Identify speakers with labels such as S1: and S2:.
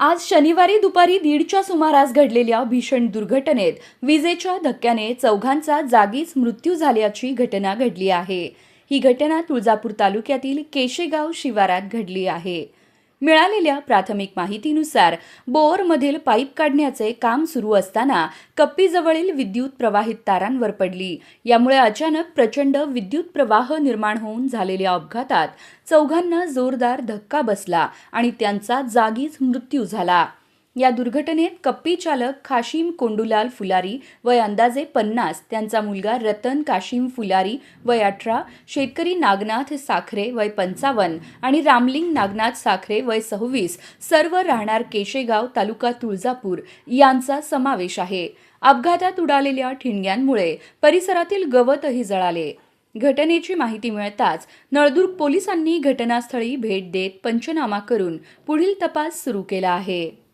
S1: आज शनिवारी दुपारी दीडच्या सुमारास घडलेल्या भीषण दुर्घटनेत विजेच्या धक्क्याने चौघांचा जागीच मृत्यू झाल्याची घटना घडली आहे. ही घटना तुळजापूर तालुक्यातील केशेगाव शिवारात घडली आहे. मिळालेल्या प्राथमिक माहितीनुसार बोअरमधील पाईप काढण्याचे काम सुरू असताना कप्पीजवळील विद्युत प्रवाहित तारांवर पडली. यामुळे अचानक प्रचंड विद्युत प्रवाह निर्माण होऊन झालेल्या अपघातात चौघांना जोरदार धक्का बसला आणि त्यांचा जागीच मृत्यू झाला. या दुर्घटनेत कप्पी चालक खाशिम कोंडुलाल फुलारी वय अंदाजे पन्नास त्यांचा मुलगा रतन काशिम फुलारी वय अठरा शेतकरी नागनाथ साखरे वय पंचावन्न आणि रामलिंग नागनाथ साखरे वय सव्वीस सर्व राहणार केशेगाव तालुका तुळजापूर यांचा समावेश आहे. अपघातात उडालेल्या ठिणग्यांमुळे परिसरातील गवतही जळाले. घटनेची माहिती मिळताच नळदुर्ग पोलिसांनी घटनास्थळी भेट देत पंचनामा करून पुढील तपास सुरू केला आहे.